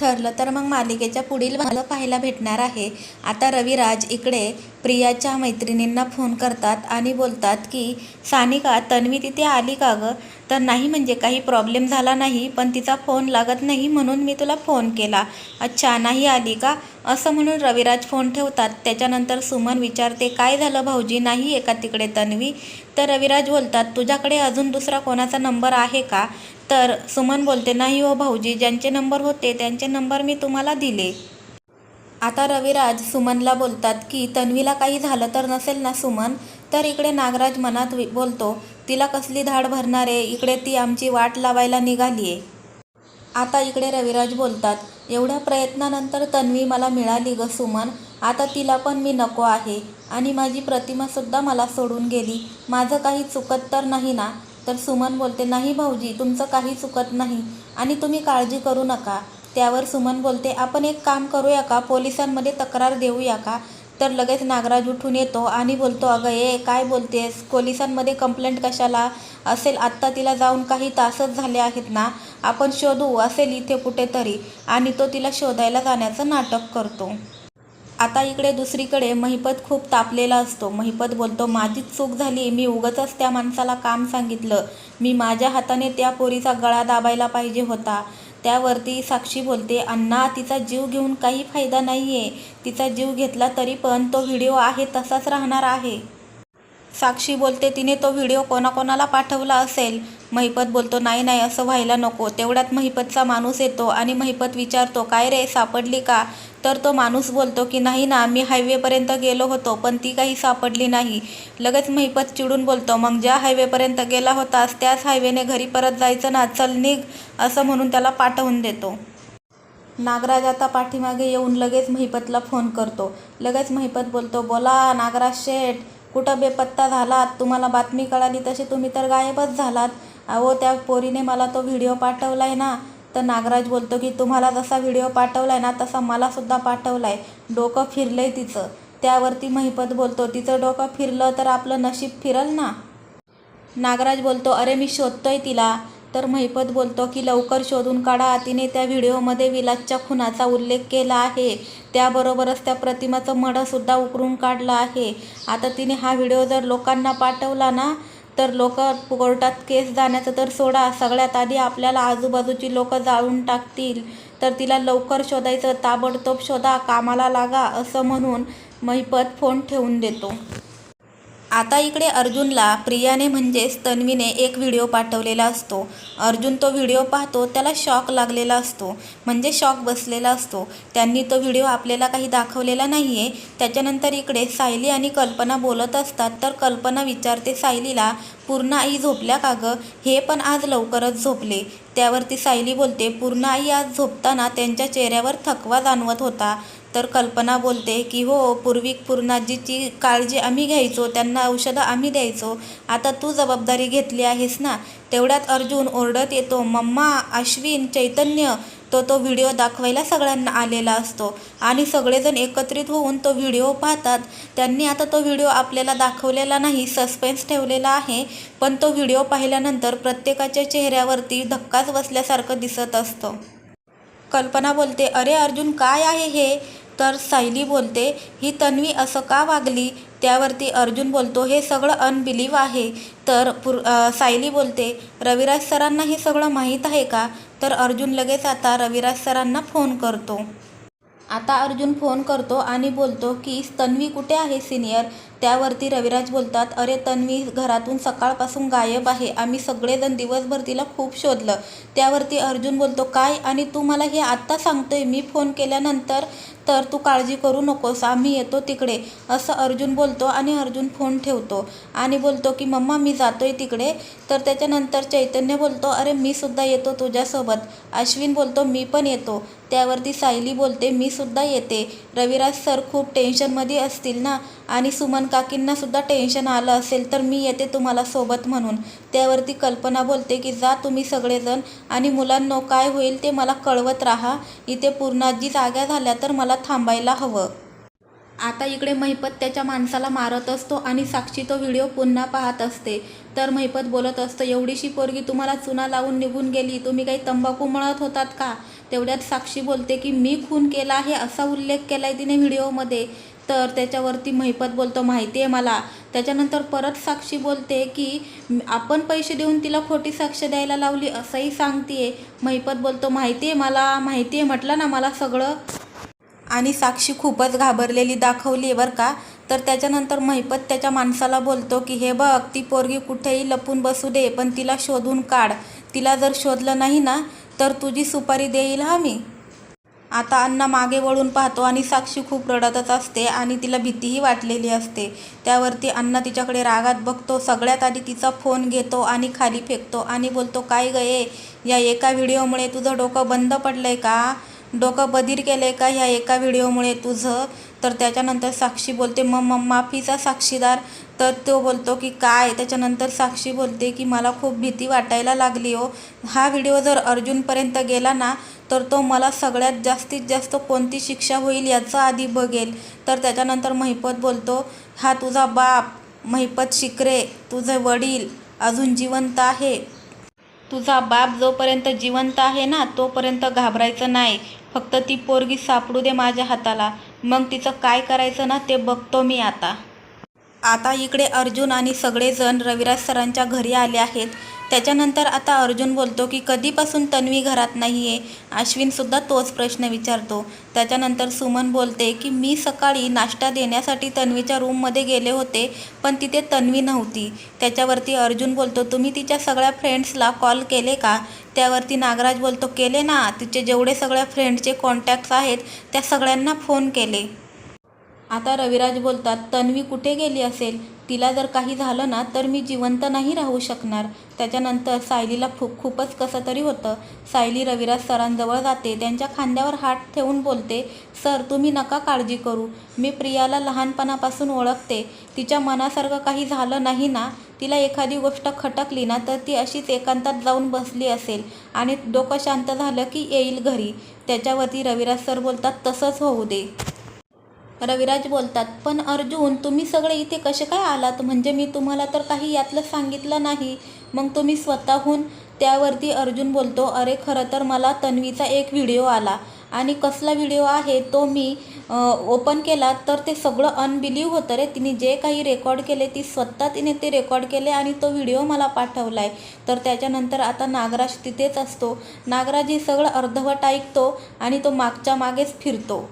ठरलं तर मग मालिकेच्या पुढील भाग पाहायला भेटणार आहे. आता रविराज इकडे प्रियाच्या मैत्रिणींना फोन करतात आणि बोलतात की सानिका तन्वी तिथे आली का गं? तर नाही म्हणजे काही प्रॉब्लेम झाला नाही पण तिचा फोन लागत नाही म्हणून मी तुला फोन केला. अच्छा नाही आली का? असं म्हणून रविराज फोन ठेवतात. त्याच्यानंतर सुमन विचारते काय झालं भाऊजी? नाही आहे का तिकडे तन्वी? तर रविराज बोलतात तुझ्याकडे अजून दुसरा कोणाचा नंबर आहे का? तर सुमन बोलते नाही हो भाऊजी ज्यांचे नंबर होते त्यांचे नंबर मी तुम्हाला दिले. आता रविराज सुमनला बोलतात की तन्वीला काही झालं तर नसेल ना सुमन? तर इकडे नागराज मनात बोलतो तिला कसली धाड भरणार आहे? इकडे ती आमची वाट लावायला निघाली आहे. आता इकडे रविराज बोलतात एवढ्या प्रयत्नानंतर तन्वी मला मिळाली ग सुमन. आता तिला पण मी नको आहे आणि माझी प्रतिमासुद्धा मला सोडून गेली. माझं काही चुकत तर नाही ना? तर सुमन बोलते नाही भाऊजी तुमचं काही चुकत नाही आणि तुम्ही काळजी करू नका. त्यावर सुमन बोलते आपण एक काम करूया का? पोलिसांमध्ये तक्रार देऊया का? तर लगेच नागराज उठून येतो आणि बोलतो अगं ए काय बोलतेस? पोलिसांमध्ये कंप्लेंट कशाला? असेल आत्ता तिला जाऊन काही तासच झाले आहेत ना? आपण शोधू असेल इथे कुठेतरी. आणि तो तिला शोधायला जाण्याचं नाटक करतो. आता इकडे दुसरीकडे महिपत खूप तापलेला असतो. महिपत बोलतो माझीच चूक झाली मी उगचच त्या माणसाला काम सांगितलं. मी माझ्या हाताने त्या पोरीचा गळा दाबायला पाहिजे होता. त्यावरती साक्षी बोलते अण्णा तिचा जीव घेऊन काही फायदा नाही आहे तिचा जीव घेतला तरी पण तो व्हिडिओ आहे तसाच राहणार आहे. साक्षी बोलते तिने तो व्हिडिओ कोणाकोणाला पाठवला असेल? महिपत बोलतो नाही नाही असं व्हायला नको. तेवढ्यात महिपतचा माणूस येतो आणि महिपत विचारतो काय रे सापडली का? तर तो माणूस बोलतो की नाही ना मी हायवेपर्यंत गेलो होतो पण ती काही सापडली नाही. लगेच महिपत चिडून बोलतो मग ज्या हायवेपर्यंत गेला होतास त्याच हायवेने घरी परत जायचं ना? चल निघ असं म्हणून त्याला पाठवून देतो. नागराज आता पाठीमागे येऊन लगेच महिपतला फोन करतो. लगेच महिपत बोलतो बोला नागराज शेठ कुठं बेपत्ता झालात? तुम्हाला बातमी कळाली तशी तुम्ही तर गायबच झालात. अहो त्या पोरीने मला तो व्हिडिओ पाठवला आहे ना तर नागराज बोलतो की तुम्हाला जसा व्हिडिओ पाठवला आहे ना तसा मलासुद्धा पाठवला आहे डोकं फिरलं आहे तिचं. त्यावरती महिपत बोलतो तिचं डोकं फिरलं तर आपलं नशीब फिरल ना? नागराज बोलतो अरे मी शोधतोय तिला. तर महिपत बोलतो की लवकर शोधून काढा. तिने त्या व्हिडिओमध्ये विलासच्या खुनाचा उल्लेख केला आहे. त्याबरोबरच त्या प्रतिमाचं मढंसुद्धा उकरून काढलं आहे. आता तिने हा व्हिडिओ जर लोकांना पाठवला ना तर लोक कोर्टात केस जाण्याचं तर सोडा सगळ्यात आधी आपल्याला आजूबाजूची लोक जाळून टाकतील. तर तिला लवकर शोधायचं ताबडतोब शोधा कामाला लागा असं म्हणून महिपत फोन ठेवून देतो. आता इकडे अर्जुनला प्रियाने म्हणजेच तन्वीने एक व्हिडिओ पाठवलेला असतो. अर्जुन तो व्हिडिओ पाहतो त्याला शॉक लागलेला असतो. म्हणजे शॉक बसलेला असतो. त्यांनी तो व्हिडिओ आपल्याला काही दाखवलेला नाही आहे त्याच्यानंतर इकडे सायली आणि कल्पना बोलत असतात. तर कल्पना विचारते सायलीला पूर्ण आई झोपल्या का गं? हे पण आज लवकरच झोपले. त्यावरती सायली बोलते पूर्ण आई आज झोपताना त्यांच्या चेहऱ्यावर थकवा जाणवत होता. तर कल्पना बोलते की हो पूर्वी पूर्णाजीची काळजी आम्ही घ्यायचो त्यांना औषधं आम्ही द्यायचो. आता तू जबाबदारी घेतली आहेस ना? तेवढ्यात अर्जुन ओरडत येतो मम्मा अश्विन चैतन्य. तो तो व्हिडिओ दाखवायला सगळ्यांना आलेला असतो. आणि सगळेजण एकत्रित होऊन तो व्हिडिओ पाहतात. त्यांनी आता तो व्हिडिओ आपल्याला दाखवलेला नाही सस्पेन्स ठेवलेला आहे. पण तो व्हिडिओ पाहिल्यानंतर प्रत्येकाच्या चेहऱ्यावरती धक्काच बसल्यासारखं दिसत असतं. कल्पना बोलते अरे अर्जुन काय आहे हे? तर सायली बोलते ही तन्वी असं का वागली त्यावरती अर्जुन बोलतो हे सगळं अनबिलीव आहे तर पुर सायली बोलते रविराज सरांना हे सगळं माहीत आहे का तर अर्जुन लगेच आता रविराज सरांना फोन करतो. आता अर्जुन फोन करतो आणि बोलतो की तन्वी कुठे आहे सिनियर त्यावरती रविराज बोलतात अरे तन्वी घरातून सकाळपासून गायब आहे. आम्ही सगळेजण दिवसभर तिला खूप शोधलं त्यावरती अर्जुन बोलतो काय? आणि तू मला हे आत्ता सांगतोय. मी फोन केल्यानंतर तर तू काळजी करू नकोस आम्ही येतो तिकडे असं अर्जुन बोलतो आणि अर्जुन फोन ठेवतो आणि बोलतो की मम्मा मी जातोय तिकडे. तर त्याच्यानंतर चैतन्य बोलतो अरे मी सुद्धा येतो तुझ्यासोबत. अश्विन बोलतो मी पण येतो. त्यावरती सायली बोलते मी सुद्धा येते. रविराज सर खूप टेन्शनमध्ये असतील ना? आणि सुमन काकींना सुद्धा टेन्शन आलं असेल तर मी येते तुम्हाला सोबत म्हणून. त्यावरती कल्पना बोलते की जा तुम्ही सगळेजण आणि मुलांनो काय होईल ते मला कळवत राहा. इथे पूर्णाजी जाग्या झाल्या तर मला थांबायला हवं. आता इकडे महिपत त्याच्या माणसाला मारत असतो आणि साक्षी तो व्हिडिओ पुन्हा पाहत असते. तर महिपत बोलत असतो एवढीशी पोरगी तुम्हाला चुना लावून निघून गेली. तुम्ही काही तंबाखू मळत होतात का? तेवढ्यात साक्षी बोलते की मी खून केला आहे असा उल्लेख केला आहे तिने व्हिडिओमध्ये. तर त्याच्यावरती महिपत बोलतो माहिती आहे मला. त्याच्यानंतर परत साक्षी बोलते की आपण पैसे देऊन तिला खोटी साक्ष द्यायला लावली असंही सांगते महिपत बोलतो माहिती आहे मला माहिती आहे म्हटलं ना मला सगळं. आणि साक्षी खूपच घाबरलेली दाखवली आहे बरं का. तर त्याच्यानंतर महिपत त्याच्या माणसाला बोलतो की हे बघ ती पोरगी कुठेही लपून बसू दे पण तिला शोधून काढ. तिला जर शोधलं नाही ना तर तुझी सुपारी देईल हा मी. आता अण्णा मागे वळून पाहतो आणि साक्षी खूप रडतच असते आणि तिला भीतीही वाटलेली असते. त्यावरती अण्णा तिच्याकडे रागात बघतो. सगळ्यात आधी तिचा फोन घेतो आणि खाली फेकतो आणि बोलतो काय गये या एका व्हिडिओमुळे तुझं डोकं बंद पडलं आहे का? डोकं बधीर केलं आहे का ह्या एका व्हिडिओमुळे तुझं? तर त्याच्यानंतर साक्षी बोलते मग मग माफीचा साक्षीदार. तर तो बोलतो की काय? त्याच्यानंतर साक्षी बोलते की मला खूप भीती वाटायला लागली हो. हा व्हिडिओ जर अर्जुनपर्यंत गेला ना तर तो मला सगळ्यात जास्तीत जास्त कोणती शिक्षा होईल याचं आधी बघेल. तर त्याच्यानंतर महिपत बोलतो हा तुझा बाप महिपत शिकरे तुझे वडील अजून जिवंत आहे. तुझा बाप जोपर्यंत जिवंत आहे ना तोपर्यंत घाबरायचं नाही. फक्त ती पोरगी सापडू दे माझ्या हाताला. मग तिचं काय करायचं ना ते बघतो मी आता. आता इकडे अर्जुन आणि सगळेजण रविराज सरांच्या घरी आले आहेत. त्याच्यानंतर आता अर्जुन बोलतो की कधीपासून तन्वी घरात नाही आहे अश्विनसुद्धा तोच प्रश्न विचारतो. त्याच्यानंतर सुमन बोलते की मी सकाळी नाश्ता देण्यासाठी तन्वीच्या रूममध्ये गेले होते पण तिथे तन्वी नव्हती. त्याच्यावरती अर्जुन बोलतो तुम्ही तिच्या सगळ्या फ्रेंड्सला कॉल केले का? त्यावरती नागराज बोलतो केले ना. तिचे जेवढे सगळ्या फ्रेंडचे कॉन्टॅक्ट्स आहेत त्या सगळ्यांना फोन केले. आता रविराज बोलतात तन्वी कुठे गेली असेल? तिला जर काही झालं ना तर मी जिवंत नाही राहू शकणार. त्याच्यानंतर सायलीला खूप खूपच कसं तरी होतं. सायली रविराज सरांजवळ जाते त्यांच्या खांद्यावर हात ठेवून बोलते सर तुम्ही नका काळजी करू. मी प्रियाला लहानपणापासून ओळखते. तिच्या मनासारखं काही झालं नाही ना तिला एखादी गोष्ट खटकली ना तर ती अशीच एकांतात जाऊन बसली असेल आणि डोकं शांत झालं की येईल घरी. त्याच्यावरती रविराज सर बोलतात तसंच होऊ दे. रविराज बोलतात पण अर्जुन तुम्ही सगळे इथे कसे काय आलात? म्हणजे मी तुम्हाला तर काही यातलं सांगितलं नाही. मग तुम्ही स्वतःहून त्यावरती अर्जुन बोलतो अरे खरं तर मला तन्वीचा एक व्हिडिओ आला आणि कसला व्हिडिओ आहे तो मी ओपन केला तर ते सगळं अनबिलीव होतं रे. तिने जे काही रेकॉर्ड केले ती स्वतः तिने ते रेकॉर्ड केले आणि तो व्हिडिओ मला पाठवला आहे तर त्याच्यानंतर आता नागराज तिथेच असतो. नागराज हे सगळं अर्धवट ऐकतो आणि तो मागच्या मागेच फिरतो.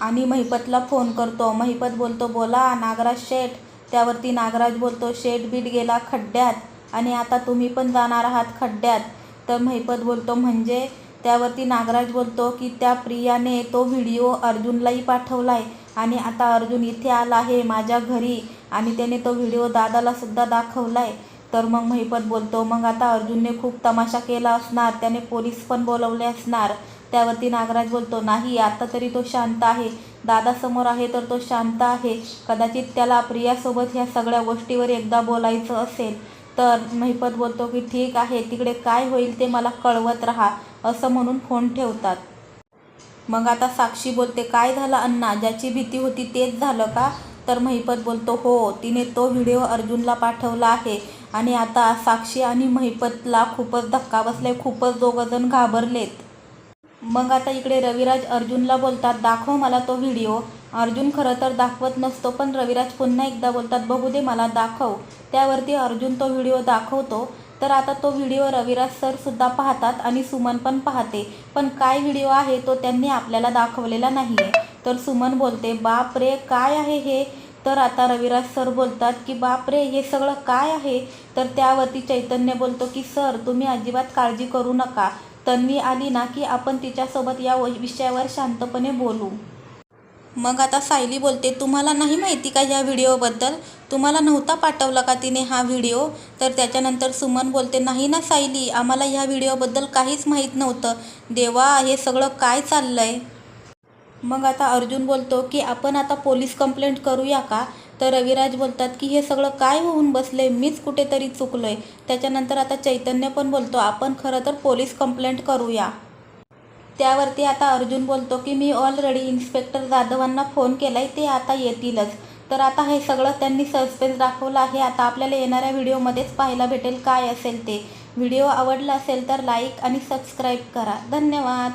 आणि महिपतला फोन करतो. महिपत बोलतो बोला नागराज शेठ. त्यावरती नागराज बोलतो शेठ बीट गेला खड्ड्यात आणि आता तुम्ही पण जाणार आहात खड्ड्यात. तर महिपत बोलतो म्हणजे? त्यावरती नागराज बोलतो की त्या प्रियाने तो व्हिडिओ अर्जुनलाही पाठवला आहे आणि आता अर्जुन इथे आला आहे माझ्या घरी आणि त्याने तो व्हिडिओ दादालासुद्धा दाखवला आहे तर मग महिपत बोलतो मग आता अर्जुनने खूप तमाशा केला असणार त्याने पोलीस पण बोलवले असणार. त्यावरती नागराज बोलतो नाही आता तरी तो शांत आहे. दादासमोर आहे तर तो शांत आहे. कदाचित त्याला प्रियासोबत ह्या सगळ्या गोष्टीवर एकदा बोलायचं असेल तर. महिपत बोलतो की ठीक आहे तिकडे काय होईल ते मला कळवत राहा असं म्हणून फोन ठेवतात. मग आता साक्षी बोलते काय झालं अण्णा? ज्याची भीती होती तेच झालं का? तर महिपत बोलतो हो तिने तो व्हिडिओ अर्जुनला पाठवला आहे आणि आता साक्षी आणि महिपतला खूपच धक्का बसलाय खूपच दोघंजण घाबरलेत. मग आता इकडे रविराज अर्जुनला बोलतात दाखव मला तो व्हिडिओ. अर्जुन खरं तर दाखवत नसतो पण रविराज पुन्हा एकदा बोलतात बघू दे मला दाखव. त्यावरती अर्जुन तो व्हिडिओ दाखवतो. तर आता तो व्हिडिओ रविराज सरसुद्धा पाहतात आणि सुमन पण पाहते. पण काय व्हिडिओ आहे तो त्यांनी आपल्याला दाखवलेला नाही आहे तर सुमन बोलते बाप रे काय आहे हे? तर आता रविराज सर बोलतात की बाप रे हे सगळं काय आहे? तर त्यावरती चैतन्य बोलतो की सर तुम्ही अजिबात काळजी करू नका. तन्वी आली ना की आपण तिच्यासोबत या विषयावर शांतपणे बोलू. मग आता सायली बोलते तुम्हाला नाही माहिती का या व्हिडिओबद्दल? तुम्हाला नव्हता पाठवला का तिने हा व्हिडिओ? तर त्याच्यानंतर सुमन बोलते नाही ना सायली आम्हाला ह्या व्हिडिओबद्दल काहीच माहीत नव्हतं. देवा हे सगळं काय चाललं आहे मग आता अर्जुन बोलतो की आपण आता पोलीस कंप्लेंट करूया का? तर रविराज बोलतात की हे सगळं काय होऊन बसले मीच कुठेतरी चुकलोय. त्याच्यानंतर आता चैतन्य पण बोलतो आपण खरं तर पोलीस कंप्लेंट करूया. त्यावरती आता अर्जुन बोलतो की मी ऑलरेडी इन्स्पेक्टर जाधवांना फोन केला आहे ते आता येतीलच. तर आता हे सगळं त्यांनी सस्पेन्स दाखवलं आहे. आता आपल्याला येणाऱ्या व्हिडिओमध्येच पाहायला भेटेल काय असेल ते. व्हिडिओ आवडला असेल तर लाईक आणि सबस्क्राईब करा. धन्यवाद.